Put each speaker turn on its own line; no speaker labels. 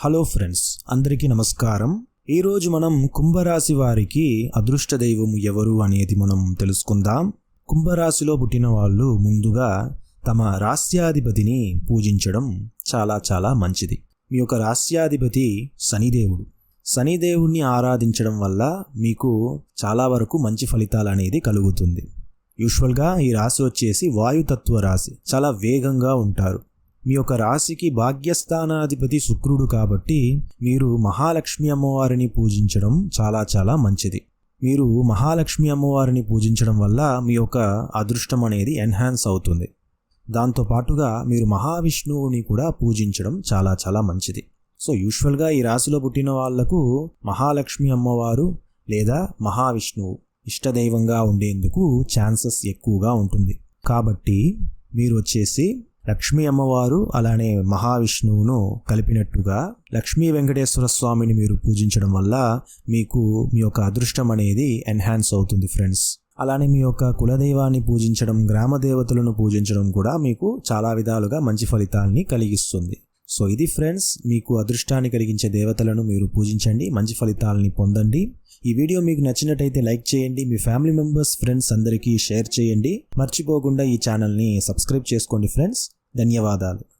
Hello friends అందరికీ నమస్కారం. ఈరోజు మనం కుంభరాశి వారికి అదృష్ట దైవం ఎవరు అనేది మనం తెలుసుకుందాం. కుంభరాశిలో పుట్టిన వాళ్ళు ముందుగా తమ రాస్యాధిపతిని పూజించడం చాలా చాలా మంచిది. మీ యొక్క రాస్యాధిపతి శనిదేవుడు. శనిదేవుణ్ణి ఆరాధించడం వల్ల మీకు చాలా వరకు మంచి ఫలితాలు అనేది కలుగుతుంది. యూజువల్గా ఈ రాశి వచ్చేసి వాయుతత్వ రాశి. చాలా వేగంగా ఉంటారు. మీ యొక్క రాశికి భాగ్యస్థానాధిపతి శుక్రుడు కాబట్టి మీరు మహాలక్ష్మి అమ్మవారిని పూజించడం చాలా చాలా మంచిది. మీరు మహాలక్ష్మి అమ్మవారిని పూజించడం వల్ల మీ యొక్క అదృష్టం అనేది ఎన్హాన్స్ అవుతుంది. దాంతో పాటుగా మీరు మహావిష్ణువుని కూడా పూజించడం చాలా చాలా మంచిది. సో యూజువల్గా ఈ రాశిలో పుట్టిన వాళ్ళకు మహాలక్ష్మి అమ్మవారు లేదా మహావిష్ణువు ఇష్టదైవంగా ఉండేందుకు ఛాన్సెస్ ఎక్కువగా ఉంటుంది. కాబట్టి మీరు వచ్చేసి లక్ష్మీ అమ్మవారు అలానే మహావిష్ణువును కలిపినట్టుగా లక్ష్మీ వెంకటేశ్వర స్వామిని మీరు పూజించడం వల్ల మీకు మీ యొక్క అదృష్టం అనేది ఎన్హాన్స్ అవుతుంది ఫ్రెండ్స్. అలానే మీ యొక్క కులదైవాన్ని పూజించడం గ్రామ దేవతలను పూజించడం కూడా మీకు చాలా విధాలుగా మంచి ఫలితాల్ని కలిగిస్తుంది. సో ఇది ఫ్రెండ్స్ మీకు అదృష్టాన్ని కలిగించే దేవతలను మీరు పూజించండి మంచి ఫలితాలని పొందండి. ఈ వీడియో మీకు నచ్చినట్టయితే లైక్ చేయండి మీ ఫ్యామిలీ మెంబర్స్ ఫ్రెండ్స్ అందరికీ షేర్ చేయండి. మర్చిపోకుండా ఈ ఛానల్ని సబ్స్క్రైబ్ చేసుకోండి ఫ్రెండ్స్. ధన్యవాదాలు.